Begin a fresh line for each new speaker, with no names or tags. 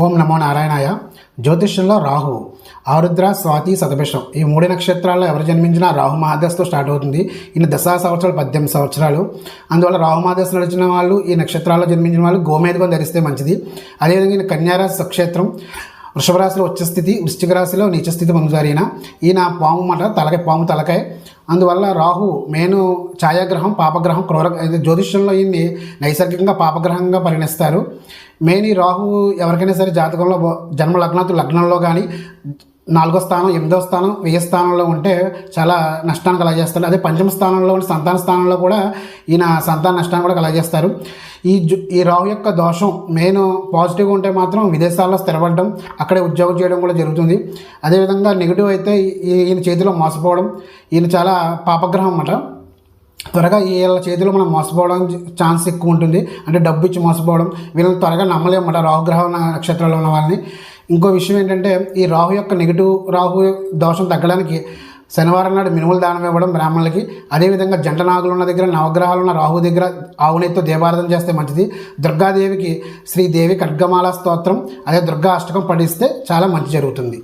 ఓం నమో నారాయణాయ. జ్యోతిష్యంలో రాహు ఆరుద్ర స్వాతి సతభిషం. ఈ మూడు నక్షత్రాల్లో ఎవరు జన్మించినా రాహు మహాదశతో స్టార్ట్ అవుతుంది. ఈయన దశా సంవత్సరాలు పద్దెనిమిది సంవత్సరాలు. అందువల్ల రాహు మహాదశ నడిచిన వాళ్ళు ఈ నక్షత్రాల్లో జన్మించిన వాళ్ళు గోమేధకం ధరిస్తే మంచిది. అదేవిధంగా ఈయన కన్యారాశి సక్షేత్రం. వృషభ రాశిలో ఉచ్చ స్థితి వృశ్చిక రాశిలో నీచ స్థితి పొందుతారు ఈయన ఈయన పాము మాట తలకాయ పాము తలకాయ. అందువల్ల రాహు మేను ఛాయాగ్రహం పాపగ్రహం క్రూర జ్యోతిష్యంలో ఈయన్ని నైసర్గికంగా పాపగ్రహంగా పరిగణిస్తారు. మెయిన్ రాహు ఎవరికైనా సరే జాతకంలో జన్మ లగ్నాతు లగ్నంలో కానీ నాలుగో స్థానం ఎనిమిదో స్థానం వెయ్యి స్థానంలో ఉంటే చాలా నష్టాన్ని కలగజేస్తారు. అదే పంచమ స్థానంలో ఉండి సంతాన స్థానంలో కూడా ఈయన సంతాన నష్టాన్ని కూడా కలగజేస్తారు. ఈ ఈ రాహు యొక్క దోషం మెయిన్ పాజిటివ్గా ఉంటే మాత్రం విదేశాల్లో స్థిరపడడం అక్కడే ఉద్యోగం చేయడం కూడా జరుగుతుంది. అదేవిధంగా నెగిటివ్ అయితే ఈయన చేతిలో మోసపోవడం ఈయన చాలా పాపగ్రహం అన్నమాట. త్వరగా వీళ్ళ చేతిలో మనం మోసపోవడం ఛాన్స్ ఎక్కువ ఉంటుంది. అంటే డబ్బు ఇచ్చి మోసపోవడం వీళ్ళని త్వరగా నమ్మలేమన్నమాట రాహుగ్రహ నక్షత్రంలో ఉన్న వాళ్ళని. ఇంకో విషయం ఏంటంటే ఈ రాహు యొక్క నెగిటివ్ రాహు దోషం తగ్గడానికి శనివారం నాడు మినుములు దానం ఇవ్వడం బ్రాహ్మణులకి అదేవిధంగా జంట నాగులు ఉన్న దగ్గర నవగ్రహాలు ఉన్న రాహు దగ్గర ఆవునేతో దేవారాధన చేస్తే మంచిది. దుర్గాదేవికి శ్రీదేవి ఖడ్గమాల స్తోత్రం అదే దుర్గా అష్టకం పఠిస్తే చాలా మంచి జరుగుతుంది.